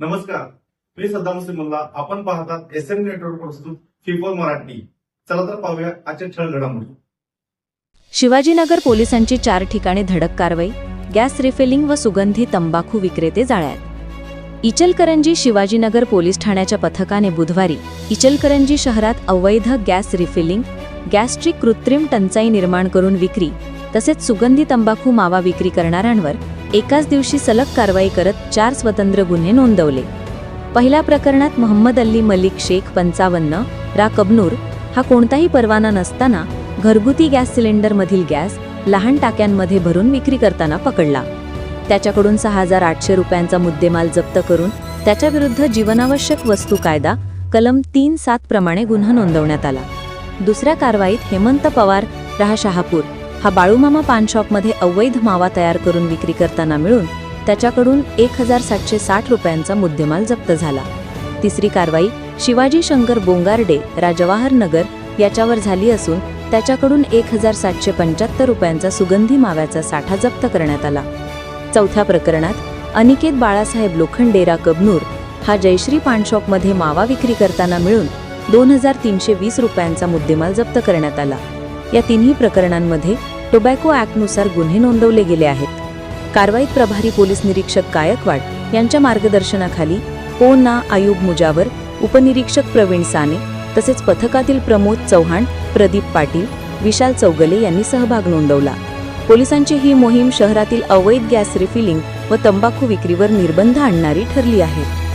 नमस्कार. मी सद्दाम सिमल्ला आपण पाहतात एस एम नेटवर्क प्रस्तुत फिफोर मराठी. चला तर पाहूया आजच्या ठळ घडामोडी. शिवाजीनगर पोलिसांची चार ठिकाणी धडक कारवाई गॅस रिफिलिंग व सुगंधी तंबाखू विक्रेते जाळ्यात. इचलकरंजी शिवाजीनगर पोलीस ठाण्याच्या पथकाने बुधवारी इचलकरंजी शहरात अवैध गॅस रिफिलिंग गॅसची कृत्रिम टंचाई निर्माण करून विक्री तसेच सुगंधी तंबाखू मावा विक्री करणाऱ्यांवर एकाच दिवशी सलग कारवाई करत चार स्वतंत्र गुन्हे नोंदवले. पहिल्या प्रकरणात मोहम्मद अल्ली मलिक शेख पंचावन्न रा कबनूर हा कोणताही परवाना नसताना घरगुती गॅस सिलेंडरमधील गॅस लहान टाक्यांमध्ये भरून विक्री करताना पकडला. त्याच्याकडून सहा हजार आठशे रुपयांचा मुद्देमाल जप्त करून त्याच्याविरुद्ध जीवनावश्यक वस्तू कायदा कलम तीन सात प्रमाणे गुन्हा नोंदवण्यात आला. दुसऱ्या कारवाईत हेमंत पवार रहा शहापूर हा बाळूमामा पान शॉपमध्ये अवैध मावा तयार करून विक्री करताना मिळून त्याच्याकडून एक हजार सातशे साठ रुपयांचा मुद्देमाल जप्त झाला. तिसरी कारवाई शिवाजी शंकर बोंगार्डे राजवाहर नगर याच्यावर झाली असून त्याच्याकडून एक हजार सातशे पंच्याहत्तर रुपयांचा सुगंधी माव्याचा साठा जप्त करण्यात आला. चौथ्या प्रकरणात अनिकेत बाळासाहेब लोखंडेरा कबनूर हा जयश्री पानशॉपमध्ये मावा विक्री करताना मिळून दोन हजार तीनशे वीस रुपयांचा मुद्देमाल जप्त करण्यात आला. या तिन्ही प्रकरणांमध्ये टोबॅको ॲक्टनुसार गुन्हे नोंदवले गेले आहेत. कारवाईत प्रभारी पोलीस निरीक्षक गायकवाड यांच्या मार्गदर्शनाखाली पो ना आयुब मुजावर उपनिरीक्षक प्रवीण साने तसेच पथकातील प्रमोद चव्हाण प्रदीप पाटील विशाल चौगले यांनी सहभाग नोंदवला. पोलिसांची ही मोहीम शहरातील अवैध गॅस रिफिलिंग व तंबाखू विक्रीवर निर्बंध आणणारी ठरली आहे.